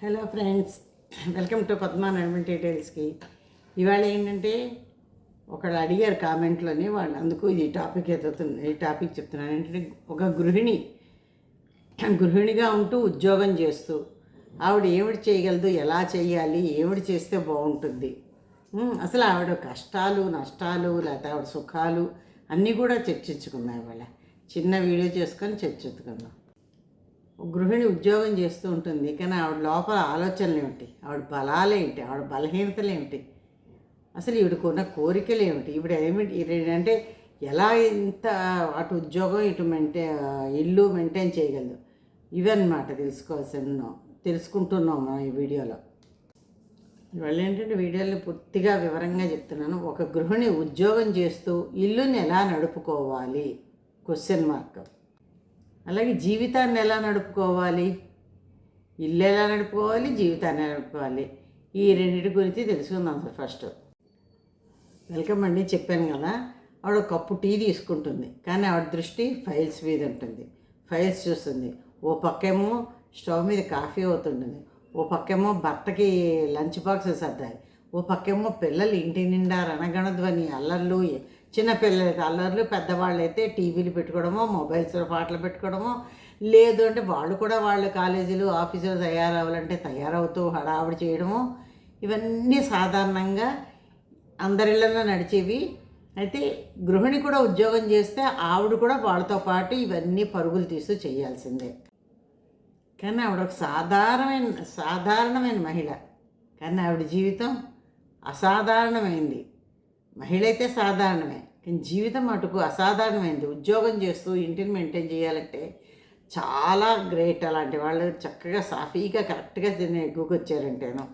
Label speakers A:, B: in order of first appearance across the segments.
A: Hello friends welcome to Padma నర్మల్ డీటెయిల్స్కి. ఇవాళ ఏంటంటే ఒకళ్ళు అడిగారు కామెంట్లోనే వాళ్ళు అందుకు ఈ టాపిక్ ఎదుగుతుంది ఈ టాపిక్ చెప్తున్నాను ఏంటంటే ఒక గృహిణి గృహిణిగా ఉంటూ ఉద్యోగం చేస్తూ ఆవిడ ఏమిటి చేయగలదు ఎలా చేయాలి ఏమిటి చేస్తే బాగుంటుంది? అసలు ఆవిడ కష్టాలు నష్టాలు లేకపోతే ఆవిడ సుఖాలు అన్నీ కూడా చర్చించుకుందాం ఇవాళ. చిన్న వీడియో చేసుకొని చర్చించుకుందాం గృహిణి ఉద్యోగం చేస్తూ ఉంటుంది. కానీ ఆవిడ లోపల ఆలోచనలు ఏమిటి? ఆవిడ బలాలేమిటి ఆవిడ బలహీనతలు ఏమిటి? అసలు ఈవిడకున్న కోరికలు ఏమిటి? ఈవిడ ఏమిటి? అంటే ఎలా ఇంత అటు ఉద్యోగం ఇటు మెయింటే ఇల్లు మెయింటైన్ చేయగలదు? ఇవన్నమాట తెలుసుకోవాల్సిన తెలుసుకుంటున్నాం మనం ఈ వీడియోలో. ఇవాళ ఏంటంటే వీడియోలో పూర్తిగా వివరంగా చెప్తున్నాను. ఒక గృహిణి ఉద్యోగం చేస్తూ ఇల్లుని ఎలా నడుపుకోవాలి? క్వశ్చన్ మార్క్ అలాగే జీవితాన్ని ఎలా నడుపుకోవాలి? ఇల్లు ఎలా నడుపుకోవాలి? జీవితాన్ని ఎలా నడుపుకోవాలి? ఈ రెండింటి గురించి తెలుసుకుందాం సార్ ఫస్ట్. వెల్కమ్ అండి. చెప్పాను కదా ఆవిడ ఒక కప్పు టీ తీసుకుంటుంది. కానీ ఆవిడ దృష్టి ఫైల్స్ మీద ఉంటుంది. ఫైల్స్ చూస్తుంది. ఓ పక్కేమో స్టవ్ మీద కాఫీ అవుతుంటుంది. ఓ పక్కేమో భర్తకి లంచ్ బాక్స్ సర్దాలి ఓ పక్కేమో పిల్లలు ఇంటి నిండా రణగణధ్వని అల్లర్లు చిన్నపిల్లల అల్లర్లు పెద్దవాళ్ళు అయితే టీవీలు పెట్టుకోవడమో మొబైల్స్లో పాటలు పెట్టుకోవడమో లేదు అంటే వాళ్ళు కూడా వాళ్ళు కాలేజీలు ఆఫీసులు తయారవ్వాలంటే తయారవుతూ హడావుడి చేయడము ఇవన్నీ సాధారణంగా అందరిళ్ళలో నడిచేవి. అయితే గృహిణి కూడా ఉద్యోగం చేస్తే ఆవిడ కూడా వాళ్ళతో పాటు ఇవన్నీ పరుగులు తీస్తూ చేయాల్సిందే. కానీ ఆవిడ ఒక సాధారణమైన సాధారణమైన మహిళ. కానీ ఆవిడ జీవితం అసాధారణమైంది. మహిళ అయితే సాధారణమే. జీవితం మటుకు అసాధారణమైంది. ఉద్యోగం చేస్తూ ఇంటిని మెయింటైన్ చేయాలంటే చాలా గ్రేట్ అలాంటి వాళ్ళు చక్కగా సాఫీగా కరెక్ట్గా తిని ఎగ్గుకొచ్చారంటేను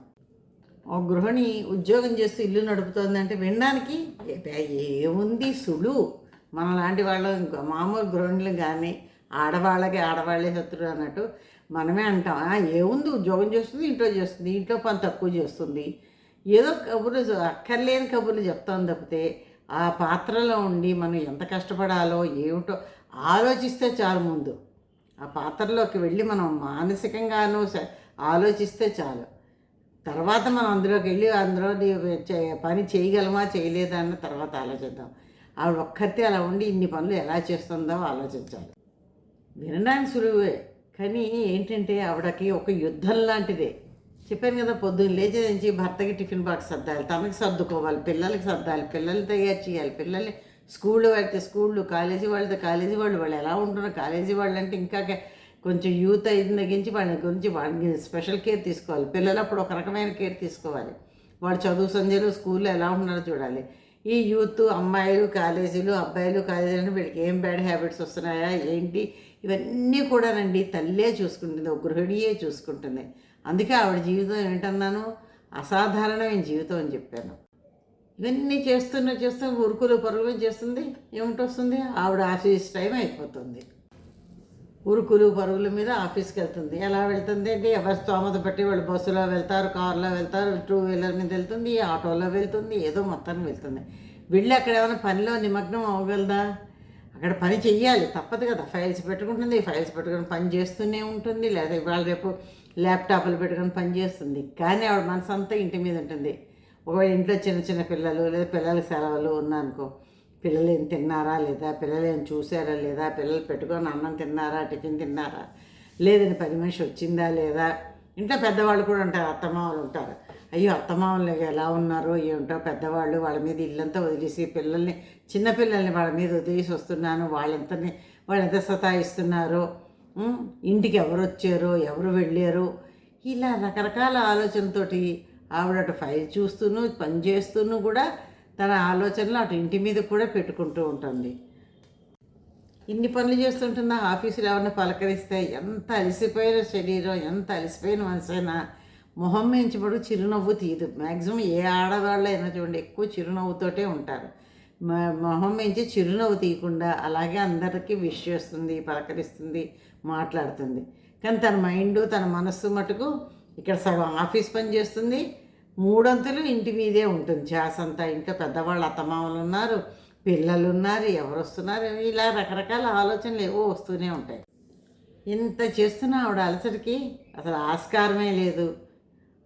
A: ఒక గృహిణి ఉద్యోగం చేస్తూ ఇల్లు నడుపుతోందంటే వినడానికి ఏ- ఏముంది సులువు మన లాంటి వాళ్ళు మామూలు గృహిణులు కానీ ఆడవాళ్ళకి ఆడవాళ్ళే శత్రువు అన్నట్టు మనమే అంటాం. ఏముంది? ఉద్యోగం చేస్తుంది ఇంట్లో చేస్తుంది ఇంట్లో పని తక్కువ చేస్తుంది. ఏదో కబుర్లు అక్కర్లేని కబుర్లు చెప్తాం తప్పితే ఆ పాత్రలో ఉండి మనం ఎంత కష్టపడాలో ఏమిటో ఆలోచిస్తే చాలు ముందు. ఆ పాత్రలోకి వెళ్ళి మనం మానసికంగానూ స- ఆలోచిస్తే చాలు. తర్వాత మనం అందులోకి వెళ్ళి అందులో పని చేయగలమా చేయలేదా అన్న తర్వాత ఆలోచిద్దాం. ఆవిడ ఒక్కరితే అలా ఉండి ఇన్ని పనులు ఎలా చేస్తుందో ఆలోచించాలి. వినడానికి సులువే. కానీ ఏంటంటే ఆవిడకి ఒక యుద్ధం లాంటిదే. చెప్పాను కదా పొద్దున్న లేచి నుంచి భర్తకి టిఫిన్ బాక్స్ సర్దాలి తనకి సర్దుకోవాలి పిల్లలకి సర్దాలి పిల్లల్ని తయారు చేయాలి పిల్లల్ని స్కూల్లో వెళ్తే స్కూళ్ళు కాలేజీ వాళ్ళతో కాలేజీ వాళ్ళు వాళ్ళు ఎలా ఉంటున్నారు కాలేజీ వాళ్ళు అంటే ఇంకా కొంచెం యూత్ అయిన తగ్గించి వాళ్ళ గురించి వాళ్ళకి స్పెషల్ కేర్ తీసుకోవాలి. పిల్లలు అప్పుడు ఒక రకమైన కేర్ తీసుకోవాలి. వాడు చదువు సంధ్యలు స్కూల్లో ఎలా ఉన్నారో చూడాలి. ఈ యూత్ అమ్మాయిలు కాలేజీలు అబ్బాయిలు కాలేజీలు వీళ్ళకి ఏం బ్యాడ్ హ్యాబిట్స్ వస్తున్నాయా ఏంటి? ఇవన్నీ కూడానండి తల్లే చూసుకుంటుంది ఒక గృహిణియే చూసుకుంటుంది. అందుకే ఆవిడ జీవితం ఏంటన్నాను? అసాధారణమైన జీవితం అని చెప్పాను. ఇవన్నీ చేస్తున్న ఉరుకులు పరుగులు చేస్తుంది? ఏమిటొస్తుంది ఆవిడ ఆఫీస్ టైం అయిపోతుంది. ఉరుకులు పరుగుల మీద ఆఫీస్కి వెళ్తుంది. ఎలా వెళ్తుంది అంటే ఎవరి స్తోమత బట్టి వాళ్ళు బస్సులో వెళ్తారు కారులో వెళ్తారు టూ వీలర్ మీద వెళ్తుంది ఆటోలో వెళ్తుంది ఏదో మొత్తానికి వెళ్తుంది. వెళ్ళి అక్కడ ఏమైనా పనిలో నిమగ్నం అవ్వగలదా? అక్కడ పని చెయ్యాలి తప్పదు కదా. ఫైల్స్ పెట్టుకుంటుంది ఫైల్స్ పెట్టుకుని పని చేస్తూనే ఉంటుంది. లేదా ఇవాళ రేపు ల్యాప్టాప్లు పెట్టుకొని పనిచేస్తుంది కానీ ఆవిడ మనసంతా ఇంటి మీద ఉంటుంది. ఒకవేళ ఇంట్లో చిన్న చిన్న పిల్లలు లేదా పిల్లల సెలవులు ఉన్నానుకో పిల్లలు ఏం తిన్నారా లేదా పిల్లలు ఏం చూసారా లేదా పిల్లలు పెట్టుకొని అన్నం తిన్నారా టిఫిన్ తిన్నారా లేదని పది మనిషి వచ్చిందా లేదా ఇంట్లో పెద్దవాళ్ళు కూడా ఉంటారు అత్తమామలు ఉంటారు. అయ్యో అత్తమామలు ఎలా ఉన్నారో ఏమిటో పెద్దవాళ్ళు వాళ్ళ మీద ఇల్లంతా వదిలేసి పిల్లల్ని చిన్నపిల్లల్ని వాళ్ళ మీద వదిలేసి వస్తున్నాను వాళ్ళెంతని వాళ్ళు ఎంత సతాయిస్తున్నారో ఇంటికి ఎవరు వచ్చారో ఎవరు వెళ్ళారో ఇలా రకరకాల ఆలోచనతోటి ఆవిడ అటు ఫైల్ చూస్తూను పని చేస్తూను కూడా తన ఆలోచనలు అటు ఇంటి మీద కూడా పెట్టుకుంటూ ఉంటుంది. ఇన్ని పనులు చేస్తుంటున్న ఆఫీసులో ఎవరిని పలకరిస్తే ఎంత అలసిపోయిన శరీరం ఎంత అలసిపోయిన మనసైనా మొహం మించబడు చిరునవ్వు తీయదు మ్యాక్సిమం ఏ ఆడవాళ్ళు అయినా చూడండి ఎక్కువ చిరునవ్వుతోటే ఉంటారు. మొహం మించి చిరునవ్వు తీయకుండా అలాగే అందరికీ విష్ చేస్తుంది పలకరిస్తుంది మాట్లాడుతుంది. కానీ తన మైండ్ తన మనస్సు మటుకు ఇక్కడ సగం ఆఫీస్ పని చేస్తుంది. మూడొంతులు ఇంటి మీదే ఉంటుంది. చేసంతా అంతా ఇంకా పెద్దవాళ్ళు అత్తమామలు ఉన్నారు పిల్లలు ఉన్నారు ఎవరు వస్తున్నారు ఇలా రకరకాల ఆలోచనలు ఏవో వస్తూనే ఉంటాయి. ఇంత చేస్తున్నా ఆవిడ అలసటికి అసలు ఆస్కారమే లేదు.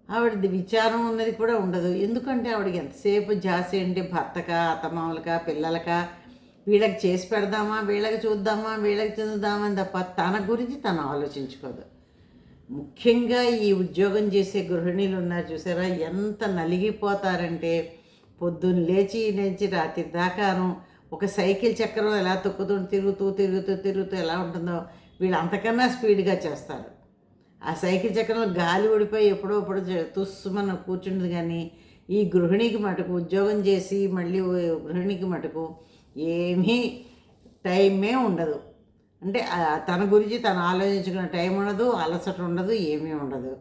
A: ఆవిడది విచారం ఉన్నది కూడా ఉండదు. ఎందుకంటే ఆవిడకి ఎంతసేపు జాసి అంటే భర్తక అత్తమామలక పిల్లలక? వీళ్ళకి చేసి పెడదామా? వీళ్ళకి చూద్దామా? వీళ్ళకి చెందుదామని తప్ప తన గురించి తను ఆలోచించుకోదు. ముఖ్యంగా ఈ ఉద్యోగం చేసే గృహిణీలు ఉన్నారు చూసారా? ఎంత నలిగిపోతారంటే పొద్దున్న లేచి లేచి రాత్రి దాకాను ఒక సైకిల్ చక్రం ఎలా తొక్కుతూ తిరుగుతూ తిరుగుతూ తిరుగుతూ ఎలా ఉంటుందో వీళ్ళు అంతకన్నా స్పీడ్గా చేస్తారు. ఆ సైకిల్ చక్రంలో గాలి ఊడిపోయి ఎప్పుడో ఎప్పుడు తుస్సుమని కూర్చుంటుంది కానీ ఈ గృహిణికి మటుకు ఉద్యోగం చేసి మళ్ళీ గృహిణికి మటుకు ఏమీ టైమే ఉండదు. అంటే తన గురించి తను ఆలోచించుకునే టైం ఉండదు అలసట ఉండదు ఏమీ ఉండదు.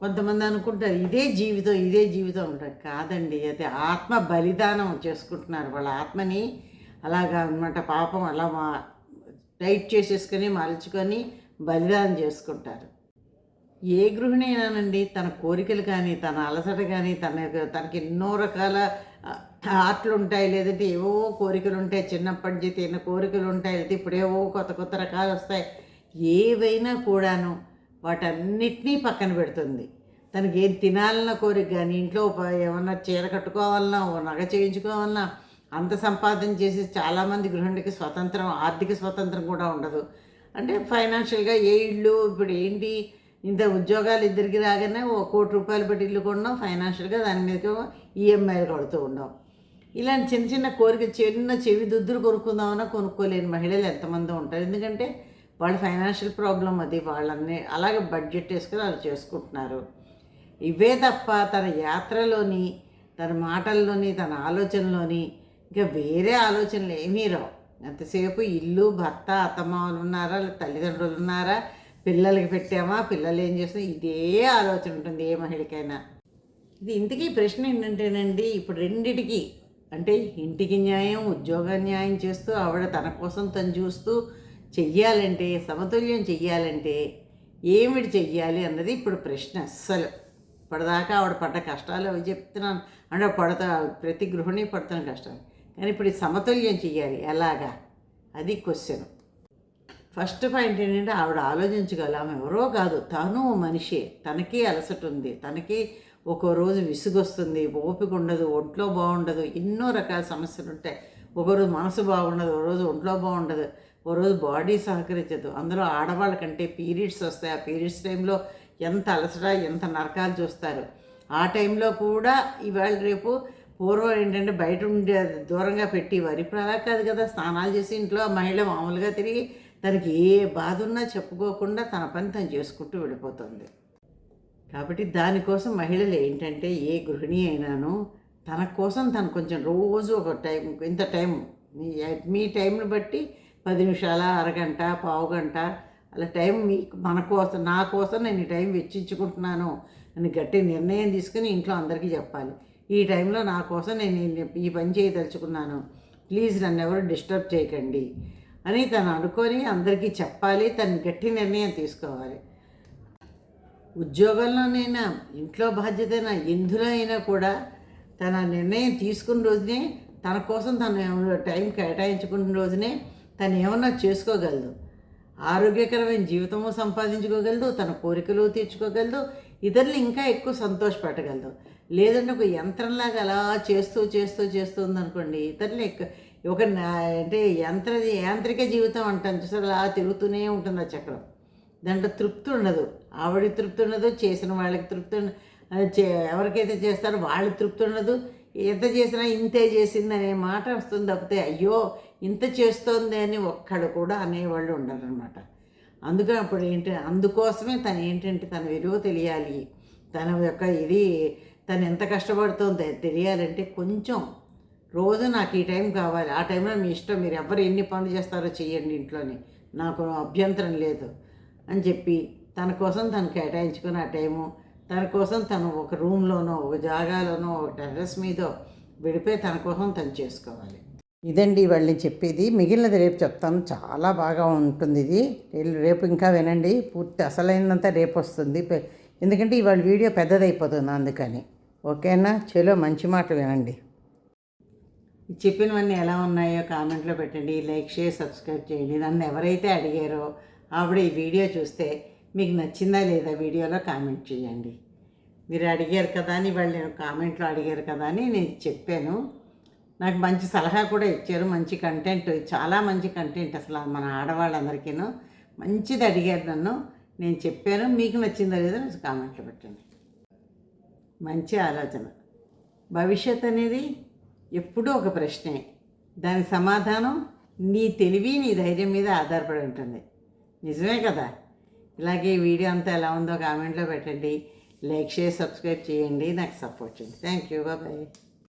A: కొంతమంది అనుకుంటారు ఇదే జీవితం ఇదే జీవితం ఉంటారు కాదండి అయితే ఆత్మ బలిదానం చేసుకుంటున్నారు. వాళ్ళ ఆత్మని అలాగా అనమాట పాపం అలా మా టైట్ చేసేసుకొని మలుచుకొని బలిదానం చేసుకుంటారు. ఏ గృహిణైనానండి తన కోరికలు కానీ తన అలసట కానీ తన తనకి ఎన్నో రకాల ఆటలు ఉంటాయి లేదంటే ఏవో కోరికలు ఉంటాయి చిన్నప్పటి నుంచి తిన్న కోరికలు ఉంటాయి లేదంటే ఇప్పుడు ఏవో కొత్త కొత్త రకాలు వస్తాయి ఏవైనా కూడాను వాటన్నిటినీ పక్కన పెడుతుంది. తనకి ఏం తినాలన్న కోరిక కానీ ఇంట్లో ఏమన్నా చీర కట్టుకోవాలన్నా ఓ నగ చేయించుకోవాలన్నా అంత సంపాదన చేసి చాలామంది గృహిణికి స్వతంత్రం ఆర్థిక స్వతంత్రం కూడా ఉండదు. అంటే ఫైనాన్షియల్గా ఏ ఇల్లు ఇప్పుడు ఏంటి ఇంత ఉద్యోగాలు ఇద్దరికి రాగానే ఓ కోటి రూపాయలు పెట్టి ఇల్లు కొన్నాం ఫైనాన్షియల్గా దాని మీద ఈఎంఐలు కడుతూ ఉన్నాం ఇలాంటి చిన్న చిన్న కోరిక చిన్న చెవి దుద్దులు కొనుక్కుందామన్నా కొనుక్కోలేని మహిళలు ఎంతమంది ఉంటారు. ఎందుకంటే వాళ్ళ ఫైనాన్షియల్ ప్రాబ్లం అది వాళ్ళని అలాగే బడ్జెట్ వేసుకొని వాళ్ళు చేసుకుంటున్నారు. ఇవే తప్ప తన యాత్రలోని తన మాటల్లోని తన ఆలోచనలోని ఇంకా వేరే ఆలోచనలు ఏమీ రావు. ఎంతసేపు ఇల్లు భర్త అత్తమామలు ఉన్నారా లేదా తల్లిదండ్రులు ఉన్నారా? పిల్లలకి పెట్టామా? పిల్లలు ఏం చేస్తున్నా? ఇదే ఆలోచన ఉంటుంది ఏ మహిళకైనా. ఇది ఇంతకీ ప్రశ్న ఏంటంటేనండి ఇప్పుడు రెండిటికి అంటే ఇంటికి న్యాయం ఉద్యోగ న్యాయం చేస్తూ ఆవిడ తన కోసం తను చూస్తూ చెయ్యాలంటే సమతుల్యం చెయ్యాలంటే ఏమిటి చెయ్యాలి అన్నది ఇప్పుడు ప్రశ్న అస్సలు. ఇప్పటిదాకా ఆవిడ పడ్డ కష్టాలు అవి చెప్తున్నాను. అంటే పడతా ప్రతి గృహిణి పడుతున్న కష్టాలు. కానీ ఇప్పుడు సమతుల్యం చెయ్యాలి. ఎలాగా? అది క్వశ్చన్ ఫస్ట్ పాయింట్ ఏంటంటే ఆవిడ ఆలోచించగల. ఆమె ఎవరో కాదు తను మనిషే. తనకి అలసట ఉంది. తనకి ఒక్కో రోజు విసుగొస్తుంది. ఓపిక ఉండదు. ఒంట్లో బాగుండదు. ఎన్నో రకాల సమస్యలు ఉంటాయి. ఒకరోజు మనసు బాగుండదు. ఒక రోజు ఒంట్లో బాగుండదు. ఓ రోజు బాడీ సహకరించదు. అందులో ఆడవాళ్ళకంటే పీరియడ్స్ వస్తాయి. ఆ పీరియడ్స్ టైంలో ఎంత అలసట ఎంత నరకాలు చూస్తారు. ఆ టైంలో కూడా ఇవాళ రేపు పూర్వం ఏంటంటే బయట ఉండే దూరంగా పెట్టేవారు. ఇప్పుడు అలా కాదు కదా స్నానాలు చేసి ఇంట్లో ఆ మహిళ మామూలుగా తిరిగి తనకి ఏ బాధ ఉన్నా చెప్పుకోకుండా తన పని తను చేసుకుంటూ వెళ్ళిపోతుంది. కాబట్టి దానికోసం మహిళలు ఏంటంటే ఏ గృహిణి అయినాను తన కోసం తను కొంచెం రోజు ఒక టైం ఇంత టైం మీ మీ టైంని బట్టి పది నిమిషాల అరగంట పావు గంట అలా టైం మీకు మన కోసం నా కోసం నేను ఈ టైం వెచ్చించుకుంటున్నాను అని గట్టి నిర్ణయం తీసుకుని ఇంట్లో అందరికీ చెప్పాలి. ఈ టైంలో నా కోసం నేను ఈ- పని చేయదలుచుకున్నాను. ప్లీజ్ నన్ను ఎవరు డిస్టర్బ్ చేయకండి. అని తను అనుకొని అందరికీ చెప్పాలి తను గట్టి నిర్ణయం తీసుకోవాలి. ఉద్యోగంలోనైనా ఇంట్లో బాధ్యతైనా ఎందులో అయినా కూడా తన నిర్ణయం తీసుకున్న రోజునే తన కోసం తను టైం కేటాయించుకున్న రోజునే తను ఏమన్నా చేసుకోగలదు. ఆరోగ్యకరమైన జీవితము సంపాదించుకోగలదు తన కోరికలు తీర్చుకోగలదు ఇతరులు ఇంకా ఎక్కువ సంతోషపెట్టగలదు లేదంటే ఒక యంత్రంలాగా అలా చేస్తూ చేస్తూ చేస్తూ ఉందనుకోండి ఇతరులు ఒక అంటే యంత్ర యాంత్రిక జీవితం అంటాను చూసారు అలా తిరుగుతూనే ఉంటుంది ఆ చక్రం. దాంట్లో తృప్తి ఉండదు. ఆవిడకి తృప్తి ఉండదు చేసిన వాళ్ళకి తృప్తి చే- ఎవరికైతే చేస్తారో వాళ్ళకి తృప్తి ఉండదు. ఎంత చేసినా ఇంతే చేసింది అనే మాట వస్తుంది తప్పితే అయ్యో ఇంత చేస్తోంది అని ఒక్కడు కూడా అనేవాళ్ళు ఉండరనమాట అందుకే అప్పుడు ఏంటి అందుకోసమే తను ఏంటంటే తన విలువ తెలియాలి. తన యొక్క ఇది తను ఎంత కష్టపడుతుందో తెలియాలంటే కొంచెం రోజు నాకు ఈ టైం కావాలి. ఆ టైంలో మీ ఇష్టం మీరు ఎవరు ఎన్ని పనులు చేస్తారో చేయండి ఇంట్లోని. నాకు అభ్యంతరం లేదు అని చెప్పి తన కోసం తను కేటాయించుకుని ఆ టైము తన కోసం తను ఒక రూమ్లోనో ఒక జాగాలోనో ఒక టెర్రస్ మీదో విడిపోయి తన కోసం తను చేసుకోవాలి. ఇదండి వాళ్ళని చెప్పేది. మిగిలినది రేపు చెప్తాను. చాలా బాగా ఉంటుంది ఇది. రేపు- ఇంకా వినండి. పూర్తి అసలైనంత రేపు వస్తుంది. ఎందుకంటే ఇవాళ వీడియో పెద్దదైపోతుంది అందుకని. ఓకేనా? చలో మంచి మాట వినండి. చెప్పినవన్నీ ఎలా ఉన్నాయో కామెంట్లో పెట్టండి. లైక్ షేర్ సబ్స్క్రైబ్ చేయండి. నన్ను ఎవరైతే అడిగారో ఆవిడ ఈ వీడియో చూస్తే మీకు నచ్చిందా లేదా వీడియోలో కామెంట్ చేయండి. మీరు అడిగారు కదా అని వాళ్ళు నేను కామెంట్లో అడిగారు కదా అని నేను చెప్పాను. నాకు మంచి సలహా కూడా ఇచ్చారు. మంచి కంటెంట్ చాలా మంచి కంటెంట్ అసలు మన ఆడవాళ్ళందరికీను. మంచిది అడిగారు నన్ను. నేను చెప్పాను. మీకు నచ్చిందా లేదో కామెంట్లో పెట్టండి. మంచి ఆలోచన. భవిష్యత్ అనేది ఎప్పుడూ ఒక ప్రశ్నే. దాని సమాధానం నీ తెలివి నీ ధైర్యం మీద ఆధారపడి ఉంటుంది. నిజమే కదా? ఇలాగే ఈ వీడియో అంతా ఎలా ఉందో కామెంట్లో పెట్టండి. లైక్ షేర్ సబ్స్క్రైబ్ చేయండి. నాకు సపోర్ట్ చేయండి. Thank you. బాయ్